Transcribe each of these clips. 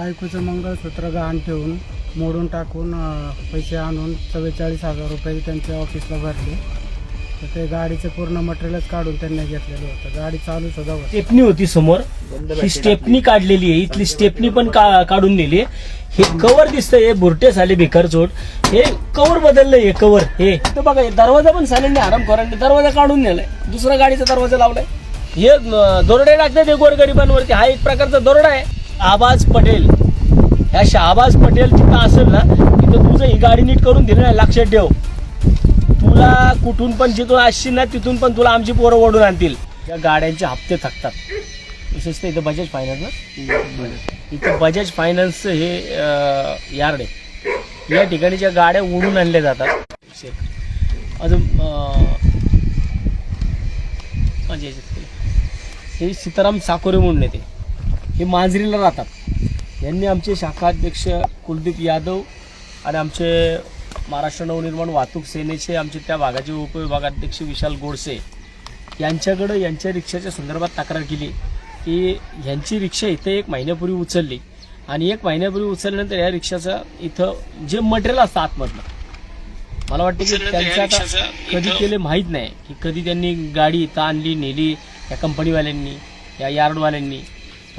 बायकोचं मंगळसूत्र गहाण ठेवून मोडून टाकून पैसे आणून चव्वेचाळीस हजार रुपये त्यांच्या ऑफिसला भरले. तर ते गाडीचं पूर्ण मटेरियलच काढून त्यांनी घेतलेलं होतं. गाडी चालू सुद्धा होती. स्टेपनी होती समोर. ही स्टेपनी काढलेली आहे. इथली स्टेपनी पण का- काढून नेली हे कवर दिसतंय हे बुरटे झाले भिकार चोट. हे कवर बदललंय हे कवर हे. तर बघा हे दरवाजा पण सालेंनी आराम करा. दरवाजा काढून नेलाय. दुसरा गाडीचा दरवाजा लावलाय. हे दोरडे टाकतात हे गोरगरिबांवरती. हा एक प्रकारचा दोरडा आहे. आबाज पटेल. ह्या शहाबाज पटेल तिथं असेल ना तिथं तुझं ही गाडी नीट करून दिली नाही लक्षात ठेव. तुला कुठून पण जिथून असशील ना तिथून पण तुला आमची पोरं ओढून आणतील. या गाड्यांचे हप्ते थकतात. विशेषतः इथं बजाज फायनान्स ना? इथं बजाज फायनान्स हे अं, यार्ड आहे. या ठिकाणी ज्या गाड्या ओढून आणल्या जातात अजून अं, याच्यात ते. म्हणजे हे सीताराम साकोरे म्हणून येते हे मांजरीला राहतात. यांनी आमचे शाखाध्यक्ष कुलदीप यादव आणि आमचे महाराष्ट्र नवनिर्माण वाहतूक सेनेचे आमचे त्या भागाचे उपविभागाध्यक्ष विशाल गोडसे यांच्याकडं यांच्या रिक्षाच्या संदर्भात तक्रार केली की ह्यांची रिक्षा इथं एक महिन्यापूर्वी उचलली आणि एक महिन्यापूर्वी उचलल्यानंतर या रिक्षाचं इथं जे मटेरियल असतं आतमधलं मला वाटतं की त्यांचं आता कधी केले माहीत नाही की कधी त्यांनी गाडी इथं आणली नेली या कंपनीवाल्यांनी या यार्डवाल्यांनी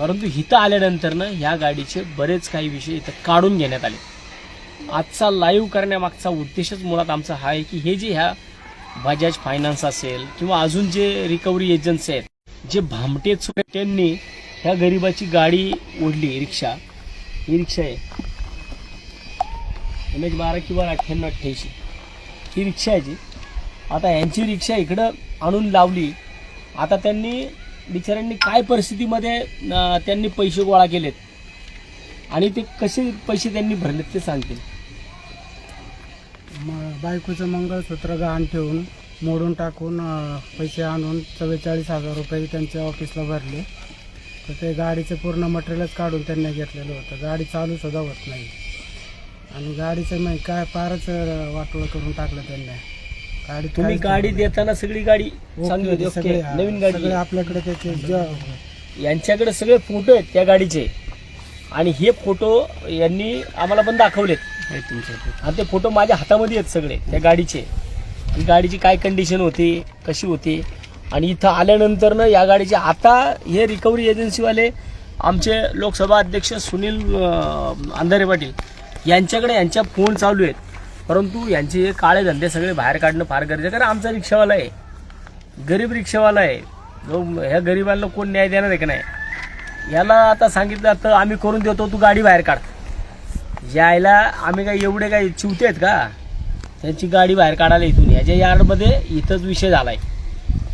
परंतु इथं आल्यानंतर ना ह्या गाडीचे बरेच काही विषय इथं काढून घेण्यात आले. आजचा लाईव्ह करण्यामागचा उद्देशच मुळात आमचा हा आहे की हे जे ह्या बजाज फायनान्स असेल किंवा अजून जे रिकव्हरी एजन्सी आहेत जे भामटे त्यांनी ह्या गरिबाची गाडी ओढली रिक्षा ही रिक्षा आहे. एम एच बारा किंवा अठ्ठ्याण्णव अठ्ठ्याऐंशी. ही रिक्षा आहे जी. आता यांची रिक्षा इकडं आणून लावली. आता त्यांनी बिचाऱ्यांनी काय परिस्थितीमध्ये त्यांनी पैसे गोळा केलेत? आणि ते कसे पैसे त्यांनी भरलेत ते सांगतील? मग बायकोचं मंगळसूत्र गहाण ठेवून मोडून टाकून पैसे आणून चव्वेचाळीस हजार रुपये त्यांच्या ऑफिसला भरले. तर ते गाडीचं पूर्ण मटेरियलच काढून त्यांनी घेतलेलं होतं. गाडी चालू सुद्धा होत नाही. आणि गाडीचं नाही काय फारच वाटोळं करून टाकलं त्यांनी. गाडी तुम्ही काहीच गाडी. देताना सगळी गाडी चांगली होती ओके, हा, नवीन गाडी. सगळे आहे. आपल्याकडे त्याचे ज- यांच्याकडे सगळे फोटो आहेत त्या गाडीचे. आणि हे फोटो यांनी आम्हाला पण दाखवलेत. आणि ते फोटो माझ्या हातामध्ये आहेत सगळे त्या गाडीचे. आणि गाडीची काय कंडिशन होती कशी होती? आणि इथं आल्यानंतर ना या गाडीचे आता हे रिकव्हरी एजन्सीवाले आमचे लोकसभा अध्यक्ष सुनील अं, अंधारे पाटील यांच्याकडे यांच्या फोन चालू आहेत. परंतु यांचे हे काळे धंदे सगळे बाहेर काढणं फार गरजेचं कारण आमचा रिक्षावाला आहे. गरीब रिक्षावाला आहे. जो ह्या गरिबांना कोण न्याय देणार आहे का नाही? याला आता सांगितलं तर आम्ही करून देतो तू गाडी बाहेर काढ. यायला आम्ही काय एवढे काय चिवते आहेत का? त्यांची गाडी बाहेर काढायला इथून याच्या यार्डमध्ये इथंच विषय झाला आहे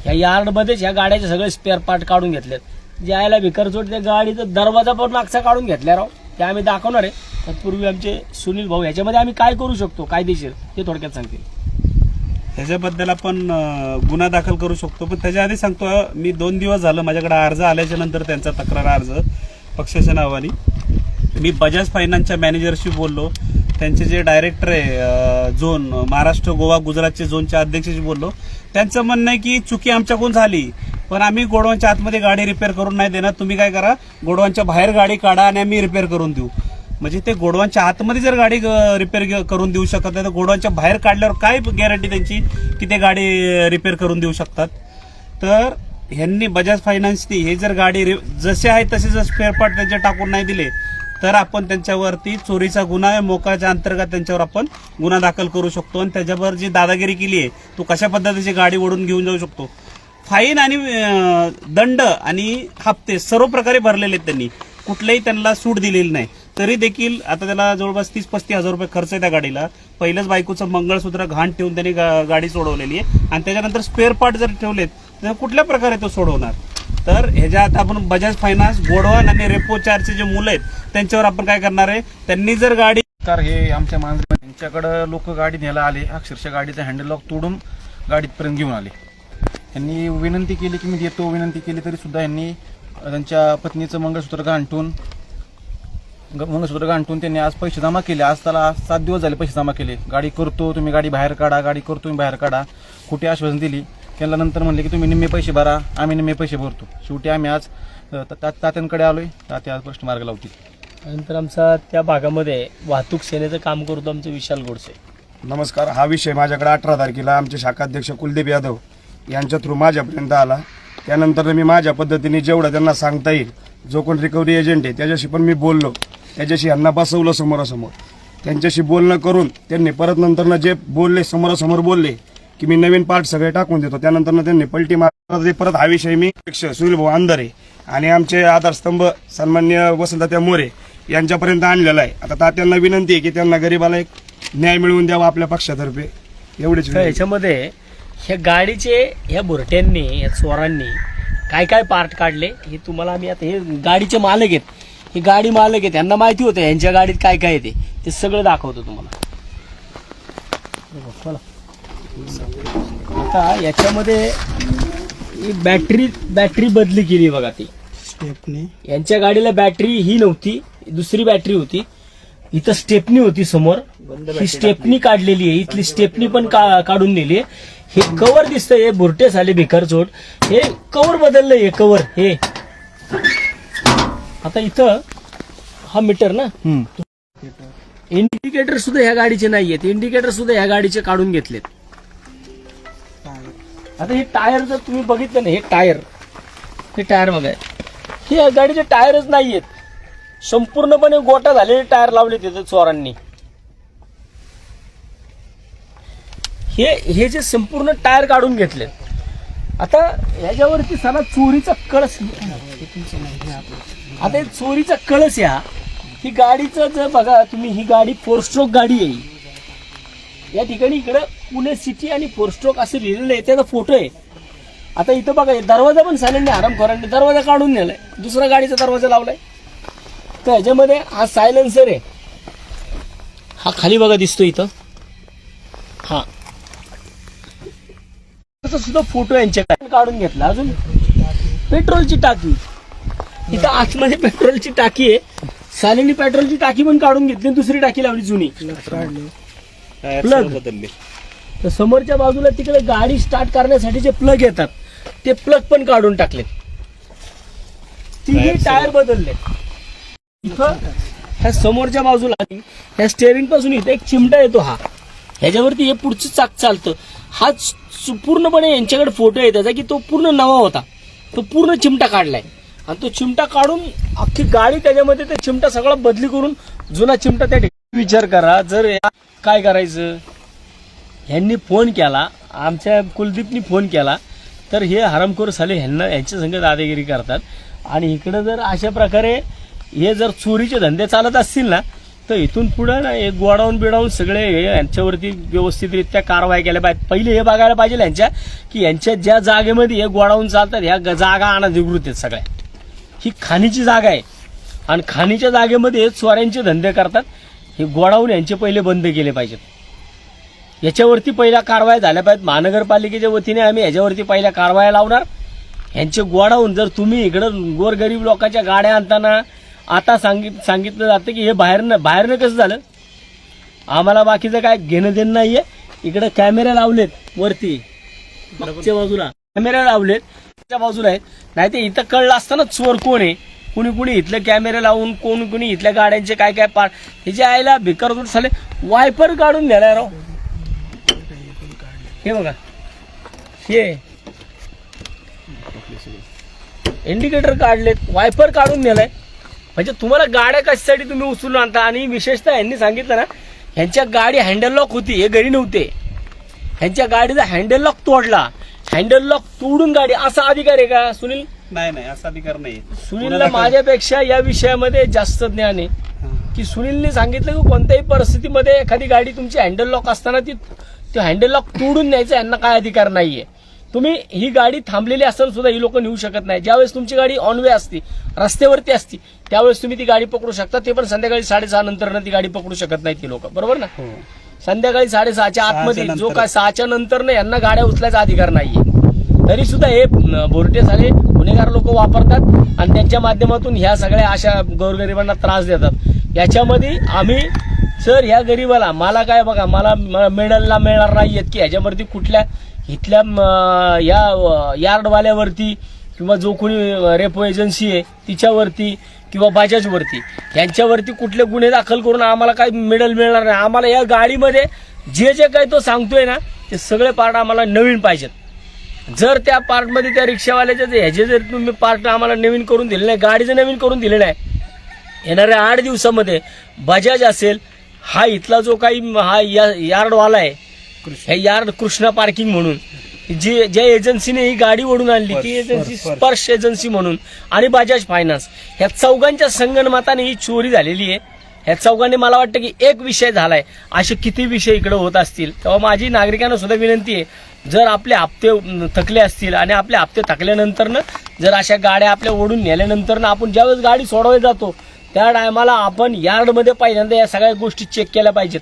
ह्या यार्डमध्येच ह्या गाड्याचे सगळे स्पेअर पार्ट काढून घेतलेत. यायला भिकरचोट त्या गाडीचा दरवाजा पण मागचा काढून घेतल्या राव. ते आम्ही दाखवणार आहे. तत्पूर्वी आमचे सुनील भाऊ याच्यामध्ये आम्ही काय करू शकतो कायदेशीर ते थोडक्यात सांगतील. त्याच्याबद्दल आपण अं, गुन्हा दाखल करू शकतो पण त्याच्या आधी सांगतो मी दोन दिवस झालं माझ्याकडे अर्ज आल्याच्यानंतर त्यांचा तक्रार अर्ज पक्षाच्या नावाने. मी बजाज फायनान्सच्या मॅनेजरशी बोललो. त्यांचे जे डायरेक्टर आहे अं, झोन महाराष्ट्र गोवा गुजरातचे झोनच्या अध्यक्षाशी बोललो. त्यांचं म्हणणं आहे की चुकी आमच्याकडून झाली. पण आम्ही गोडवांच्या आतमध्ये गाडी रिपेअर करून नाही देणार. तुम्ही काय करा गोडवांच्या बाहेर गाडी काढा आणि आम्ही रिपेअर करून देऊ. म्हणजे ते गोडवांच्या आतमध्ये जर गाडी रिपेअर करून देऊ शकत नाही तर गोडवांच्या बाहेर काढल्यावर काय गॅरंटी त्यांची की ते गाडी रिपेअर करून देऊ शकतात? तर ह्यांनी बजाज फायनान्सनी हे जर गाडी रि- जसे आहे तसे जर स्पेअरपार्ट त्यांचे टाकून नाही दिले तर आपण त्यांच्यावरती चोरीचा गुन्हा मोकाच्या अंतर्गत त्यांच्यावर आपण गुन्हा दाखल करू शकतो. आणि त्याच्यावर जी दादागिरी केली आहे तो कशा पद्धतीची गाडी ओढून घेऊन जाऊ शकतो? फाईन आणि दंड आणि हप्ते सर्व प्रकारे भरलेले आहेत त्यांनी. कुठल्याही त्यांना सूट दिलेली नाही. तरी देखील आता त्याला जवळपास तीस पस्तीस हजार रुपये खर्च आहे त्या गाडीला. पहिलंच बायकोचं मंगळसूत्र घाण ठेवून त्यांनी गा- गाडी सोडवलेली आहे. आणि त्याच्यानंतर स्पेअर पार्ट जर ठेवलेत तर कुठल्या प्रकारे तो सोडवणार? तर ह्याच्या आता आपण बजाज फायनान्स गोडवान आणि रेपो चारचे जे मुलं आहेत त्यांच्यावर आपण काय करणार आहे? त्यांनी जर गाडी कार हे आमच्या मांजर लोक गाडी न्यायला आले. अक्षरशः गाडीचा हँडल लॉक तोडून गाडीतपर्यंत घेऊन आले. यांनी विनंती केली की मी देतो विनंती केली तरी सुद्धा यांनी त्यांच्या पत्नीचं मंगळसूत्र गांठून ग- मंगळसूत्र गांठून त्यांनी आज पैसे जमा केले. आज त्याला सात दिवस झाले पैसे जमा केले. गाडी करतो तुम्ही गाडी बाहेर काढा गाडी करतो तुम्ही बाहेर काढा. खोटी आश्वासन दिली. त्यांना नंतर म्हणले की तुम्ही निम्मे पैसे भरा आम्ही निम्मे पैसे भरतो. शेवटी आम्ही आज तात्यांकडे आलोय. तात्या आज प्रश्न मार्ग लावतील. नंतर आमचा त्या भागामध्ये वाहतूक सेनेचं काम करतो आमचं विशाल गोडसे. नमस्कार. हा विषय माझ्याकडे अठरा तारखेला आमचे शाखाध्यक्ष कुलदीप यादव यांच्या थ्रू माझ्यापर्यंत आला. त्यानंतर मी माझ्या पद्धतीने जेवढं त्यांना सांगता येईल जो कोण रिकव्हरी एजंट आहे त्याच्याशी पण मी बोललो. त्याच्याशी यांना बसवलं समोरासमोर. त्यांच्याशी बोलणं करून त्यांनी परत नंतरनं जे बोलले समोरासमोर बोलले की मी नवीन पार्ट सगळे टाकून देतो. त्यानंतरनं त्यांनी पलटी मारत परत हा विषय मी अध्यक्ष सुनील भाऊ अंधारे आणि आमचे आधारस्तंभ सन्मान्य वसंतत्या मोरे यांच्यापर्यंत आणलेला आहे. आता तात्यांना विनंती आहे की त्यांना गरीबाला एक न्याय मिळवून द्यावा आपल्या पक्षातर्फे. एवढेच तर याच्यामध्ये ह्या गाडीचे ह्या बुरट्यांनी या चोरांनी काय काय पार्ट काढले हे तुम्हाला आम्ही आता हे गाडीचे मालक आहेत. ही गाडी मालक आहेत. यांना माहिती होतं यांच्या गाडीत काय काय येते ते. सगळं दाखवतो तुम्हाला. आता याच्यामध्ये ही बॅटरी बॅटरी बदली केली बघा ती. स्टेपनी यांच्या गाडीला बॅटरी ही नव्हती दुसरी बॅटरी होती. इथं स्टेपनी होती समोर. ही स्टेपनी काढलेली आहे. इथली स्टेपनी पण काढून नेली हे कवर दिसतंय हे बुरटे झाले भिकार चोट. हे कवर बदललंय हे कवर हे. आता इथं हा मीटर ना? इंडिकेटर सुद्धा ह्या गाडीचे नाहीयेत. इंडिकेटर सुद्धा ह्या गाडीचे काढून घेतलेत. आता हे टायर जर तुम्ही बघितलं ना हे टायर. हे टायर बघा. हे गाडीचे टायरच नाहीयेत. संपूर्णपणे गोटा झालेले टायर लावले तिथे चोरांनी. हे हे जे संपूर्ण टायर काढून घेतले आता ह्याच्यावरती साला चोरीचा कळस आता चोरीचा कळस या ही गाडीचं जर बघा तुम्ही ही गाडी फोर स्ट्रोक गाडी आहे. या ठिकाणी इकडं पुणे सिटी आणि फोर स्ट्रोक असं लिहिलेलं आहे त्याचा फोटो आहे. आता इथं बघा दरवाजा पण सायलेंट आरामखोरांनी दरवाजा काढून नेलाय. दुसरा गाडीचा दरवाजा लावलाय. तर ह्याच्यामध्ये हा सायलेन्सर आहे. हा खाली बघा दिसतो इथं. हां. त्याचा सुद्धा फोटो यांच्याकडे काढून घेतला. अजून पेट्रोलची टाकी. इथं आतमध्ये पेट्रोलची टाकी आहे. सालेनी पेट्रोलची टाकी पण काढून घेतली आणि दुसरी टाकी लावली जुनी. बदलले तर समोरच्या बाजूला तिकडे गाडी स्टार्ट करण्यासाठी जे प्लग येतात ते प्लग पण काढून टाकलेत. Tyre टायर बदलले इथं ह्या समोरच्या बाजूला ह्या स्टेअरिंगपासून इथं एक चिमटा येतो हा. ह्याच्यावरती हे पुढचं चाक चालतं. हा पूर्णपणे यांच्याकडे फोटो आहे त्याचा की तो पूर्ण नवा होता. तो पूर्ण चिमटा काढलाय. आणि तो चिमटा काढून अख्खी गाडी त्याच्यामध्ये ते चिमटा सगळा बदली करून जुना चिमटा त्या ठिकाणी विचार करा जर काय करायचं? ह्यांनी फोन केला आमच्या कुलदीपनी फोन केला तर हे हरामखोर साले ह्यांना यांच्या संग दादागिरी करतात. आणि इकडं जर अशा प्रकारे हे जर चोरीचे धंदे चालत असतील ना तर इथून पुढं ना हे गोडाऊन बिडाऊन सगळे हे यांच्यावरती व्यवस्थितरित्या कारवाई केल्या पाहिजे. पहिले हे बघायला पाहिजे यांच्या की यांच्या ज्या जागेमध्ये हे गोडाऊन चालतात ह्या जागा अनधिकृत आहेत सगळ्या. ही खाणीची जागा आहे. आणि खाणीच्या जागेमध्ये चोऱ्यांचे धंदे करतात. हे गोडाऊन यांचे पहिले बंद केले पाहिजेत. याच्यावरती पहिल्या कारवाया झाल्या पाहिजेत. महानगरपालिकेच्या वतीने आम्ही याच्यावरती पहिल्या कारवाया लावणार. ह्यांचे गोडाऊन जर तुम्ही इकडं गोरगरीब लोकांच्या गाड्या आणताना आता सांगित सांगितलं जातं की हे बाहेरनं बाहेरनं कसं झालं? आम्हाला बाकीचं काय घेणं देणं नाहीये. इकडे कॅमेरे लावलेत वरती. मागच्या बाजूला. कॅमेरे लावलेत. त्या बाजूला आहेत. नाही ते इथं कळलं असताना चोर कोण आहे? कुणी कुणी इथले कॅमेरे लावून कोण कुणी इथल्या गाड्यांचे काय काय पार्ट हे जे आयला भिकार दूर झाले वायपर काढून नेलाय राव. हे बघा. हे. इंडिकेटर काढलेत. वायपर काढून नेलाय. म्हणजे तुम्हाला गाड्या कशासाठी तुम्ही उचलून आणता? आणि विशेषतः यांनी सांगितलं ना ह्यांच्या गाडी हँडल लॉक होती हे घरी नव्हते. ह्यांच्या गाडीचा हँडल लॉक तोडला. हँडल लॉक तोडून गाडी असा अधिकार आहे का सुनील? नाही नाही असा अधिकार नाही सुनीलला माझ्यापेक्षा या विषयामध्ये जास्त ज्ञान आहे. की सुनीलने सांगितलं की कोणत्याही परिस्थितीमध्ये एखादी गाडी तुमची हँडल लॉक असताना ती ते हँडल लॉक तोडून न्यायचा यांना काय अधिकार नाहीये. तुम्ही ही गाडी थांबलेली असताना सुद्धा ही लोक नेऊ शकत नाही. ज्यावेळेस तुमची गाडी ऑन वे असती रस्त्यावरती असती त्यावेळेस तुम्ही ती गाडी पकडू शकता. ते पण संध्याकाळी साडेसहा नंतर ती गाडी पकडू शकत नाही ती लोक. बरोबर ना? संध्याकाळी साडेसहाच्या आतमध्ये जो. काय सहाच्या नंतर ना यांना गाड्या उचलायचा अधिकार नाहीये. तरी सुद्धा हे बोरटे झाले गुन्हेगार लोक वापरतात आणि त्यांच्या माध्यमातून ह्या सगळ्या अशा गोरगरिबांना त्रास देतात. याच्यामध्ये आम्ही सर ह्या गरीबाला मला काय बघा मला मेडलला मिळणार नाहीयेत की ह्याच्यावरती कुठल्या इथल्या या यार्डवाल्यावरती किंवा जो कोणी रेपो एजन्सी आहे तिच्यावरती किंवा बाजाजवरती यांच्यावरती कुठले गुन्हे दाखल करून आम्हाला काही मेडल मिळणार नाही. आम्हाला या गाडीमध्ये जे जे काही तो सांगतोय ना ते सगळे पार्ट आम्हाला नवीन पाहिजेत. जर त्या पार्टमध्ये त्या रिक्षावाल्याचे ह्याचे जर तुम्ही पार्ट आम्हाला नवीन करून दिले नाही गाडीचं नवीन करून दिले नाही येणाऱ्या आठ दिवसामध्ये बजाज असेल हा इथला जो काही हा या यार्डवाला आहे हे यार्ड कृष्णा पार्किंग म्हणून. जी ज्या एजन्सीने ही गाडी ओढून आणली ती एजन्सी स्पर्श एजन्सी म्हणून. आणि बजाज फायनान्स ह्या चौघांच्या संगणमताने ही चोरी झालेली आहे. ह्या चौघांनी मला वाटतं की एक विषय झालाय. असे किती विषय इकडे होत असतील. तेव्हा माझी नागरिकांना सुद्धा विनंती आहे. जर आपले हप्ते थकले असतील आणि आपले हप्ते थकल्यानंतरनं जर अशा गाड्या आपल्या ओढून नेल्यानंतरनं आपण ज्यावेळेस गाडी सोडवायला जातो त्या टायमाला आपण यार्डमध्ये पहिल्यांदा या सगळ्या गोष्टी चेक केल्या पाहिजेत.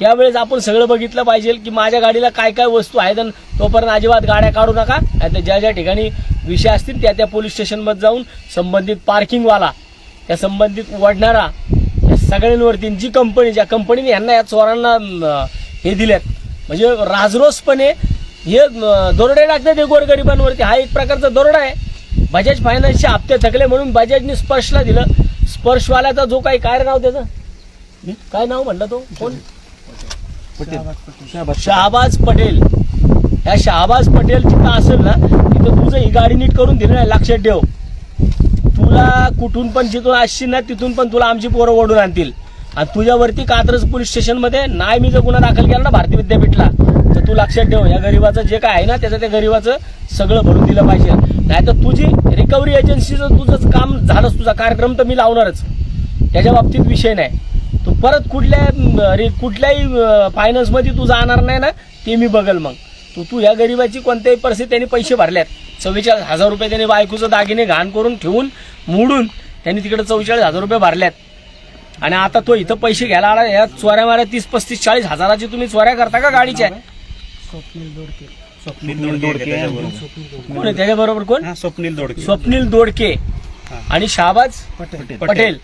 त्यावेळेस आपण सगळं बघितलं पाहिजे की माझ्या गाडीला काय काय वस्तू आहेत आणि तोपर्यंत अजिबात गाड्या काढू नका. तर ज्या ज्या ठिकाणी विषय असतील त्या त्या पोलीस स्टेशनमध्ये जाऊन संबंधित पार्किंगवाला त्या संबंधित वडणारा या सगळ्यांवरती जी कंपनी ज्या कंपनीने यांना या चोरांना हे दिलेत. म्हणजे राजरोसपणे हे दरोडे टाकतात हे गोरगरिबांवरती. हा एक प्रकारचा दरोडा आहे. बजाज फायनान्सचे हप्ते थकले म्हणून बजाजने स्पर्शला दिलं. स्पर्शवाल्याचा जो काही काय नाव त्याचं? काय नाव म्हणलं तो? कोण? शहाबाज पटेल. ह्या शहाबाज पटेल जिथं असेल ना तिथं तुझं ही गाडी नीट करून दिली नाही लक्षात ठेव. तुला कुठून पण जिथून असशील ना तिथून पण तुला आमची पोरं ओढून आणतील. आणि तुझ्यावरती कात्रज पोलीस स्टेशनमध्ये नाही मी जर गुन्हा दाखल केला ना भारतीय विद्यापीठला तर तू लक्षात ठेव या गरीबाचं जे काय आहे ना त्याचं त्या गरीबाचं सगळं भरून दिलं पाहिजे. नाही तर तुझी रिकव्हरी एजन्सीचं तुझं काम झालंच तुझा कार्यक्रम तर मी लावणारच. त्याच्या बाबतीत विषय नाही. परत कुठल्या अं, रे कुठल्याही फायनान्समध्ये तू जाणार नाही ना ते मी बघल मग. तू तू या गरीबाची कोणत्याही परिस्थिती त्यांनी पैसे भरल्यात चव्वेचाळीस हजार रुपये त्यांनी बायकोचं दागिने घाण करून ठेवून मोडून त्यांनी तिकडे चव्वेचाळीस हजार रुपये भरल्यात आणि आता तो इथं पैसे घ्यायला आला या चोऱ्या माऱ्या तीस पस्तीस चाळीस हजाराची तुम्ही चोऱ्या करता का गाडीच्या? स्वप्नील दोडके. स्वप्नील दोडके त्याच्याबरोबर. कोण आहे त्याच्याबरोबर कोण? हा स्वप्नील दोडके. स्वप्नील दोडके. आणि शाहबाज पटेल. पटेल.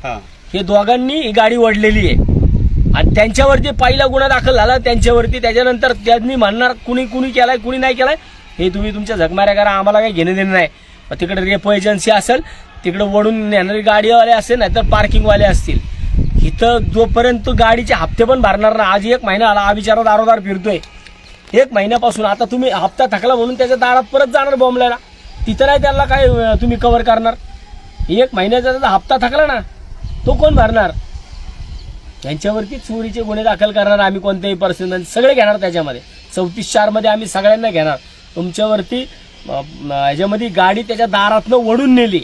हे दोघांनी ही गाडी ओढलेली आहे. आणि त्यांच्यावरती पहिला गुन्हा दाखल झाला त्यांच्यावरती त्याच्यानंतर त्यांनी म्हणणार कुणी कुणी केलाय कुणी नाही केलाय हे तुम्ही तुमच्या झगमाऱ्या करा आम्हाला काही घेणं देणं नाही. मग तिकडे रेपो एजन्सी असेल तिकडे वडून नेणारी गाडीवाले असेल नाहीतर पार्किंगवाले असतील. इथं जोपर्यंत गाडीचे हप्ते पण भरणार ना आज एक महिना आला हा बिचारा दारोदार फिरतोय. एक महिन्यापासून आता तुम्ही हप्ता थकला म्हणून त्याच्या दारात परत जाणार बॉम्बलायला तिथं नाही त्याला काय तुम्ही कव्हर करणार. एक महिन्याचा त्याचा हप्ता थकला ना तो कोण भरणार? यांच्यावरती चोरीचे गुन्हे दाखल करणार आम्ही कोणत्याही पर्सन सगळे घेणार त्याच्यामध्ये. चौतीस चारमध्ये आम्ही सगळ्यांना घेणार. तुमच्यावरती याच्यामध्ये ह्याच्यामध्ये गाडी त्याच्या दारातनं ओढून नेली.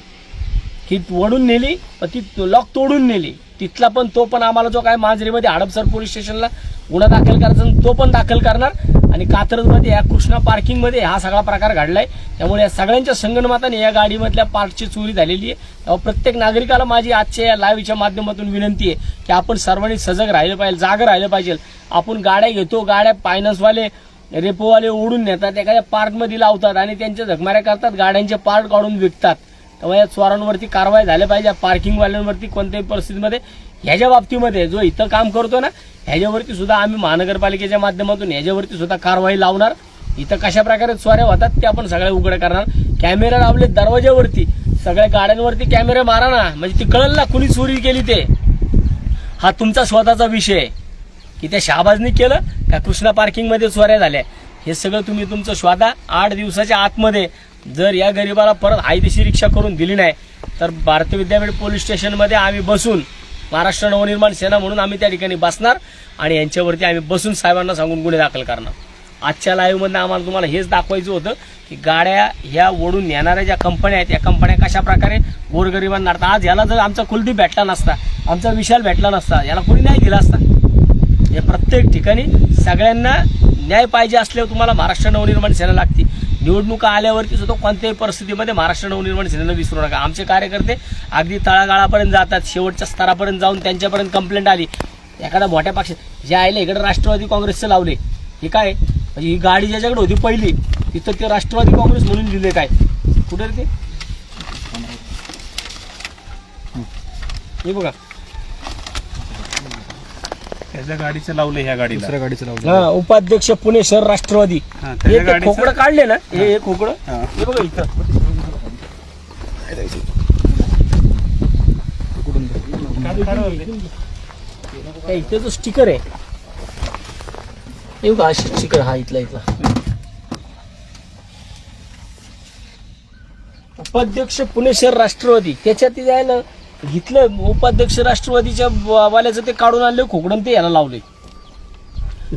ही ओढून नेली पण ती लॉक तोडून नेली. तिथला पण तो पण आम्हाला जो काय मांजरीमध्ये हडपसर पोलीस स्टेशनला गुन्हा दाखल करायचा तो पण दाखल करणार. आणि कात्रजमध्ये या कृष्णा पार्किंगमध्ये हा सगळा प्रकार घडलाय. त्यामुळे या सगळ्यांच्या संगणमाताने या गाडीमधल्या पार्टची चोरी झालेली आहे. तेव्हा प्रत्येक नागरिकाला माझी आजच्या या लाईव्हच्या माध्यमातून विनंती आहे की आपण सर्वांनी सजग राहिलं पाहिजे जागं राहिलं पाहिजे. आपण गाड्या घेतो गाड्या फायनान्सवाले रेपोवाले ओढून नेतात एखाद्या पार्कमध्ये लावतात आणि त्यांच्या झकमाऱ्या करतात गाड्यांचे पार्ट काढून विकतात. त्यामुळे या चोरांवरती कारवाई झाल्या पाहिजे पार्किंगवाल्यांवरती कोणत्याही परिस्थितीमध्ये ह्याच्या बाबतीमध्ये जो इथं काम करतो ना ह्याच्यावरती सुद्धा आम्ही महानगरपालिकेच्या माध्यमातून ह्याच्यावरती सुद्धा कारवाई लावणार. इथं कशा प्रकारे चोऱ्या होतात ते आपण सगळ्या उघड करणार. कॅमेरा लावले दरवाज्यावरती. सगळ्या गाड्यांवरती कॅमेरे मारा ना. म्हणजे ती कळल ना कुणी चोरी केली ते. हा तुमचा स्वतःचा विषय आहे. की त्या शहाबाजनी केलं का कृष्णा पार्किंगमध्ये चोऱ्या झाल्या. हे सगळं तुम्ही तुमचं स्वतः आठ दिवसाच्या आतमध्ये जर या गरिबाला परत आयदेशी रिक्षा करून दिली नाही तर भारतीय विद्यापीठ पोलीस स्टेशनमध्ये आम्ही बसून महाराष्ट्र नवनिर्माण सेना म्हणून आम्ही त्या ठिकाणी बसणार आणि यांच्यावरती आम्ही बसून साहेबांना सांगून गुन्हे दाखल करणार. आजच्या लाईव्हमधनं आम्हाला तुम्हाला हेच दाखवायचं होतं की गाड्या ह्या ओढून नेणाऱ्या ज्या कंपन्या आहेत या कंपन्या कशा प्रकारे गोरगरिबांना आणतात आज याला जर आमचा कुलदीप भेटला नसता आमचा विशाल भेटला नसता याला कोणी नाही दिला असता? या प्रत्येक ठिकाणी सगळ्यांना न्याय पाहिजे असल्यावर तुम्हाला महाराष्ट्र नवनिर्माण सेना लागते. निवडणुका आल्यावरती सुद्धा कोणत्याही परिस्थितीमध्ये महाराष्ट्र नवनिर्माण सेनेनं विसरू नका. आमचे कार्यकर्ते अगदी तळागाळापर्यंत जातात. शेवटच्या स्तरापर्यंत जाऊन त्यांच्यापर्यंत कंप्लेंट आली. एखादा मोठ्या पक्षात जे आले इकडे राष्ट्रवादी काँग्रेसचं लावले. हे काय? म्हणजे ही गाडी ज्याच्याकडे होती पहिली तिथं ते राष्ट्रवादी काँग्रेस म्हणून लिहिले काय? कुठे रे ते? हे बघा. त्याच्या गाडीचं लावलं ह्या गाडीला. दुसऱ्या गाडीचं लावलं. हा उपाध्यक्ष पुणे शहर राष्ट्रवादी. हा, हे त्याच्या ते गाडीचं खोकडं काढले ना हे हे. खोकडं. हा. हे बघा इथं. काय इथे जो स्टिकर आहे. येऊ का अशी स्टिकर हा इथला इथला. उपाध्यक्ष पुणे शहर राष्ट्रवादी. त्याच्यात ते जायला इथलं उपाध्यक्ष राष्ट्रवादीच्या वाल्याचं ते काढून आणले खोकडून ते याला लावले.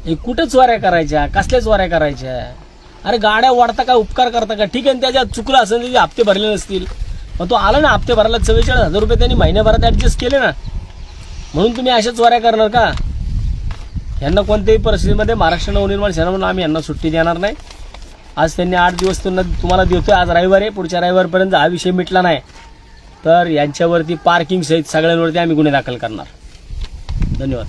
हे कुठंच वाऱ्या करायच्या? कसल्याच वाऱ्या करायच्या? अरे गाड्या वाढता का उपकार करता का? ठीक आहे ना त्याच्यात चुकलं असेल त्याचे हप्ते भरले नसतील मग तो आला ना हप्ते भरायला चव्वेचाळीस हजार रुपये त्यांनी महिन्याभरात ॲडजस्ट केले ना. म्हणून तुम्ही अशाच वाऱ्या करणार का? यांना कोणत्याही परिस्थितीमध्ये महाराष्ट्र नवनिर्माण सेना म्हणून आम्ही यांना सुट्टी देणार नाही. आज त्यांनी आठ दिवस त्यांना तुम्हाला देतोय आज रविवार आहे पुढच्या रविवारपर्यंत हा विषय मिटला नाही. तर यांच्यावरती पार्किंग सहित सगळ्यांवरती आम्ही गुन्हे दाखल करणार. धन्यवाद.